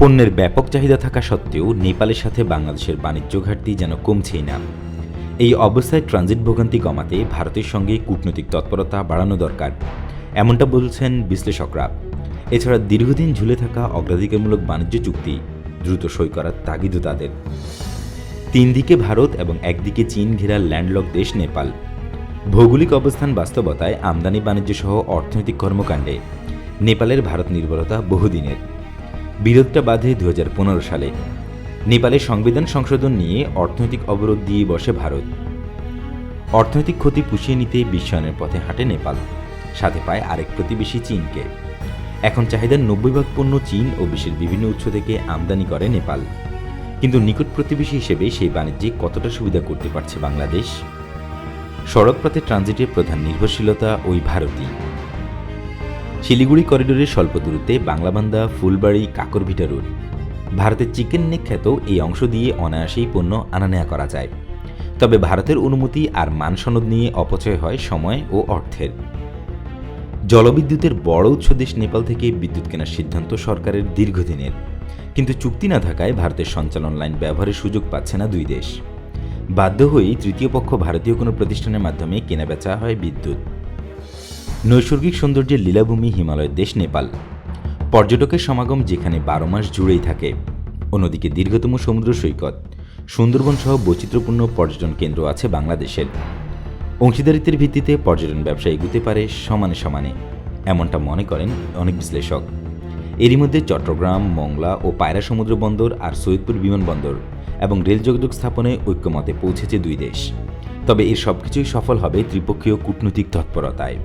পণ্যের ব্যাপক চাহিদা থাকা সত্ত্বেও নেপালের সাথে বাংলাদেশের বাণিজ্য ঘাটতি যেন কমছেই না। এই অবস্থায় ট্রানজিট ভোগান্তি কমাতে ভারতের সঙ্গে কূটনৈতিক তৎপরতা বাড়ানো দরকার, এমনটা বলছেন বিশ্লেষকরা। এছাড়া দীর্ঘদিন ঝুলে থাকা অগ্রাধিকারমূলক বাণিজ্য চুক্তি দ্রুত সই করার তাগিদও তাদের। তিন দিকে ভারত এবং একদিকে চীন ঘেরা ল্যান্ডলক দেশ নেপাল। ভৌগোলিক অবস্থান বাস্তবতায় আমদানি বাণিজ্য সহ অর্থনৈতিক কর্মকাণ্ডে নেপালের ভারত নির্ভরতা বহুদিনের। বিরোধটা বাধে দু হাজার পনেরো সালে। নেপালের সংবিধান সংশোধন নিয়ে অর্থনৈতিক অবরোধ দিয়ে বসে ভারত। অর্থনৈতিক ক্ষতি পুষিয়ে নিতে বিশ্বায়নের পথে হাঁটে নেপাল, সাথে পায় আরেক প্রতিবেশী চীনকে। এখন চাহিদার নব্বই ভাগ পণ্য চীন ও বিশ্বের বিভিন্ন উৎস থেকে আমদানি করে নেপাল। কিন্তু নিকট প্রতিবেশী হিসেবে সেই বাণিজ্যে কতটা সুবিধা করতে পারছে বাংলাদেশ? সড়কপথে ট্রানজিটের প্রধান নির্ভরশীলতা ওই ভারতই। শিলিগুড়ি করিডোরের স্বল্প দূরত্বে বাংলাবান্ধা, ফুলবাড়ি, কাকরভিটা রোড। ভারতের চিকেন নেক খ্যাত এই অংশ দিয়ে অনায়াসেই পণ্য আনা নেওয়া করা যায়। তবে ভারতের অনুমতি আর মানসনদ নিয়ে অপচয় হয় সময় ও অর্থের। জলবিদ্যুতের বড় উৎস দেশ নেপাল থেকে বিদ্যুৎ কেনার সিদ্ধান্ত সরকারের দীর্ঘদিনের। কিন্তু চুক্তি না থাকায় ভারতের সঞ্চালন লাইন ব্যবহারের সুযোগ পাচ্ছে না দুই দেশ। বাধ্য হয়েই তৃতীয় পক্ষ ভারতীয় কোনো প্রতিষ্ঠানের মাধ্যমে কেনাবেচা হয় বিদ্যুৎ। নৈসর্গিক সৌন্দর্যের লীলাভূমি হিমালয়ের দেশ নেপাল। পর্যটকের সমাগম যেখানে বারো মাস জুড়েই থাকে। অন্যদিকে দীর্ঘতম সমুদ্র সৈকত, সুন্দরবন সহ বৈচিত্র্যপূর্ণ পর্যটন কেন্দ্র আছে বাংলাদেশের। অংশীদারিত্বের ভিত্তিতে পর্যটন ব্যবসা এগুতে পারে সমানে সমানে, এমনটা মনে করেন অনেক বিশ্লেষক। এরই মধ্যে চট্টগ্রাম, মংলা ও পায়রা সমুদ্র বন্দর আর সৈয়দপুর বিমানবন্দর এবং রেল যোগাযোগ স্থাপনে ঐক্যমতে পৌঁছেছে দুই দেশ। তবে এর সবকিছুই সফল হবে ত্রিপক্ষীয় কূটনৈতিক তৎপরতায়।